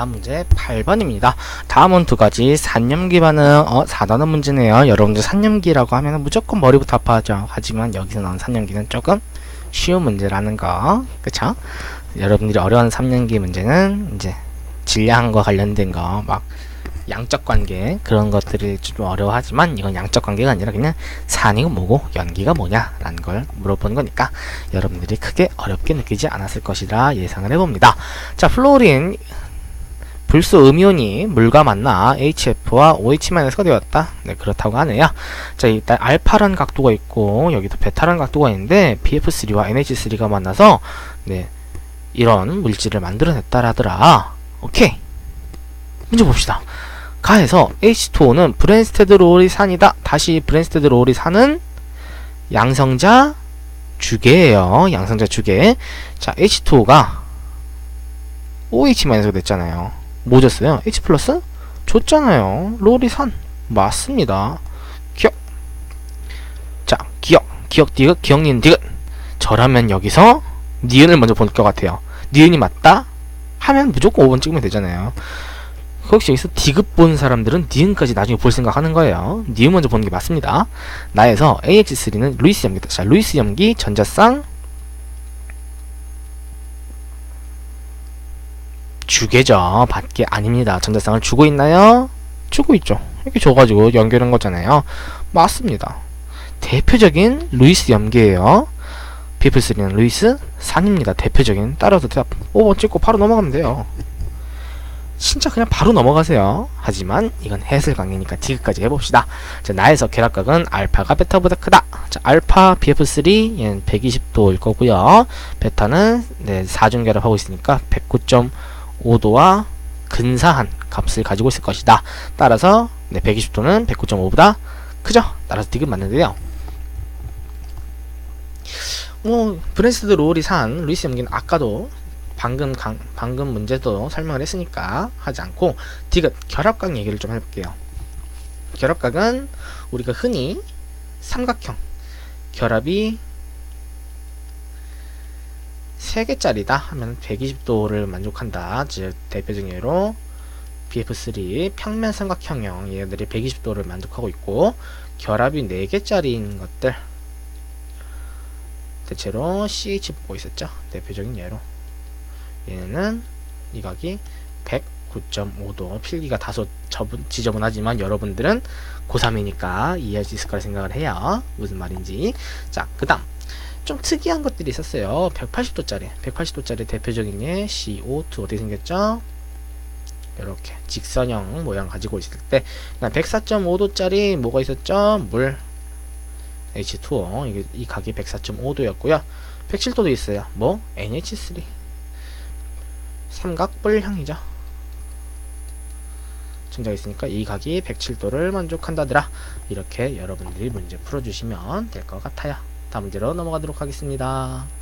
다음 문제 8번입니다. 다음은 두 가지 산염기 반응 어 4단원 문제네요. 여러분들 산염기라고 하면 무조건 머리부터 아파하죠. 하지만 여기서 나온 산염기는 조금 쉬운 문제라는 거. 그쵸? 여러분들이 어려운 산염기 문제는 이제 질량과 관련된 거 막 양적 관계 그런 것들이 좀 어려워하지만 이건 양적 관계가 아니라 그냥 산이고 뭐고 연기가 뭐냐라는 걸 물어보는 거니까 여러분들이 크게 어렵게 느끼지 않았을 것이라 예상을 해봅니다. 자, 플로린 불소 음이온이 물과 만나 HF와 OH-가 되었다. 네, 그렇다고 하네요. 자, 일단 알파라는 각도가 있고 여기도 베타라는 각도가 있는데 BF3와 NH3가 만나서 네, 이런 물질을 만들어냈다라더라. 오케이. 문제 봅시다. 가에서 H2O는 브랜스테드 롤이 산이다. 다시 브랜스테드 롤이 산은 양성자 주계예요. 양성자 주계. 자, H2O가 OH-가 됐잖아요. 뭐 줬어요? H 플러스? 줬잖아요. 롤이 산. 맞습니다. 기억. 자, 기억. 기억 디귿, 기억 니은 디귿. 저라면 여기서 니은을 먼저 볼 것 같아요. 니은이 맞다? 하면 무조건 5번 찍으면 되잖아요. 혹시 여기서 디귿 본 사람들은 니은까지 나중에 볼 생각 하는 거예요. 니은 먼저 보는 게 맞습니다. 나에서 AH3는 루이스 염기다. 자, 루이스 염기 전자쌍 주계죠. 밖에 아닙니다. 전자쌍을 주고 있나요? 주고 있죠. 이렇게 줘가지고 연결한 거잖아요. 맞습니다. 대표적인 루이스 염계예요. 비플3는 루이스 산입니다. 대표적인. 따라서 대답 5번 찍고 바로 넘어가면 돼요. 진짜 그냥 바로 넘어가세요. 하지만 이건 해설 강의니까 디귿까지 해봅시다. 자, 나에서 결합각은 알파가 베타보다 크다. 자, 알파 BF3 얘는 120도일 거고요. 베타는 네, 4중 결합하고 있으니까 109.5도와 근사한 값을 가지고 있을 것이다. 따라서 네, 120도는 109.5보다 크죠? 따라서 디귿 맞는데요. 뭐 브랜스드 롤이 산 루이스 염기는 아까도 방금 강, 방금 문제도 설명을 했으니까 하지 않고 디귿 결합각 얘기를 좀 해볼게요. 결합각은 우리가 흔히 삼각형 결합이 3개짜리다 하면 120도를 만족한다. 즉 대표적인 예로 BF3 평면 삼각형형. 얘들이 120도를 만족하고 있고 결합이 4개짜리인 것들. 대체로 CH 보고 있었죠. 대표적인 예로. 얘는 이 각이 109.5도. 필기가 다소 저분, 지저분하지만 여러분들은 고3이니까 이해할 수 있을 거라 생각을 해요. 무슨 말인지. 자 그 다음 좀 특이한 것들이 있었어요. 180도짜리 180도짜리 대표적인 게 CO2 어떻게 생겼죠? 이렇게 직선형 모양 가지고 있을 때 104.5도짜리 뭐가 있었죠? 물 H2O 이게 이 각이 104.5도였고요. 107도도 있어요. 뭐? NH3 삼각뿔형이죠. 전자가 있으니까 이 각이 107도를 만족한다더라. 이렇게 여러분들이 문제 풀어주시면 될 것 같아요. 다음 문제로 넘어가도록 하겠습니다.